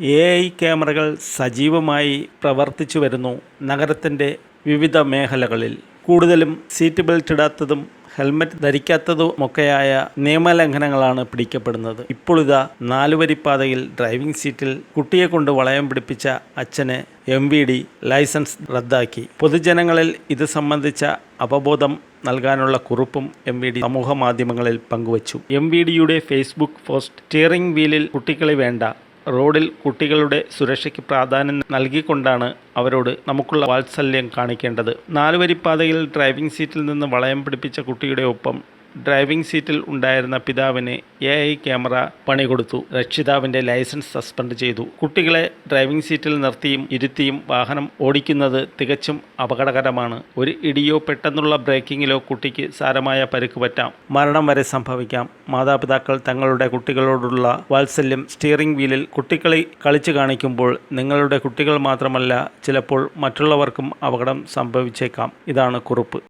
A I ക്യാമറകൾ സജീവമായി പ്രവർത്തിച്ചു വരുന്നു നഗരത്തിന്റെ വിവിധ മേഖലകളിൽ. കൂടുതലും സീറ്റ് ബെൽറ്റ് ഇടാത്തതും ഹെൽമറ്റ് ധരിക്കാത്തതുമൊക്കെയായ നിയമലംഘനങ്ങളാണ് പിടിക്കപ്പെടുന്നത്. ഇപ്പോൾ ഇതാ നാലുവരിപ്പാതയിൽ ഡ്രൈവിംഗ് സീറ്റിൽ കുട്ടിയെ കൊണ്ട് വളയം പിടിപ്പിച്ച അച്ഛന് എം വി ഡി ലൈസൻസ് റദ്ദാക്കി. പൊതുജനങ്ങളിൽ ഇത് സംബന്ധിച്ച അവബോധം നൽകാനുള്ള കുറിപ്പും എം വി ഡി സമൂഹ മാധ്യമങ്ങളിൽ പങ്കുവച്ചു. എം വി ഡിയുടെ ഫേസ്ബുക്ക് പോസ്റ്റ് സ്റ്റിയറിംഗ് വീലിൽ കുട്ടികളെ വേണ്ട റോഡിൽ കുട്ടികളുടെ സുരക്ഷയ്ക്ക് പ്രാധാന്യം നൽകിക്കൊണ്ടാണ് അവരോട് നമുക്കുള്ള വാത്സല്യം കാണിക്കേണ്ടത്. നാലുവരിപ്പാതയിൽ ഡ്രൈവിംഗ് സീറ്റിൽ നിന്ന് വളയം പിടിപ്പിച്ച കുട്ടിയുടെ ഒപ്പം ഡ്രൈവിംഗ് സീറ്റിൽ ഉണ്ടായിരുന്ന പിതാവിന് എ ഐ ക്യാമറ പണി കൊടുത്തു രക്ഷിതാവിന്റെ ലൈസൻസ് സസ്പെൻഡ് ചെയ്തു. കുട്ടികളെ ഡ്രൈവിംഗ് സീറ്റിൽ നിർത്തിയും ഇരുത്തിയും വാഹനം ഓടിക്കുന്നത് തികച്ചും അപകടകരമാണ്. ഒരു ഇടിയോ പെട്ടെന്നുള്ള ബ്രേക്കിങ്ങിലോ കുട്ടിക്ക് സാരമായ പരുക്ക് പറ്റാം. മരണം വരെ സംഭവിക്കാം. മാതാപിതാക്കൾ തങ്ങളുടെ കുട്ടികളോടുള്ള വാത്സല്യം സ്റ്റിയറിംഗ് വീലിൽ കുട്ടികളെ കളിച്ചു കാണിക്കുമ്പോൾ നിങ്ങളുടെ കുട്ടികൾ മാത്രമല്ല ചിലപ്പോൾ മറ്റുള്ളവർക്കും അപകടം സംഭവിച്ചേക്കാം. ഇതാണ് കുറിപ്പ്.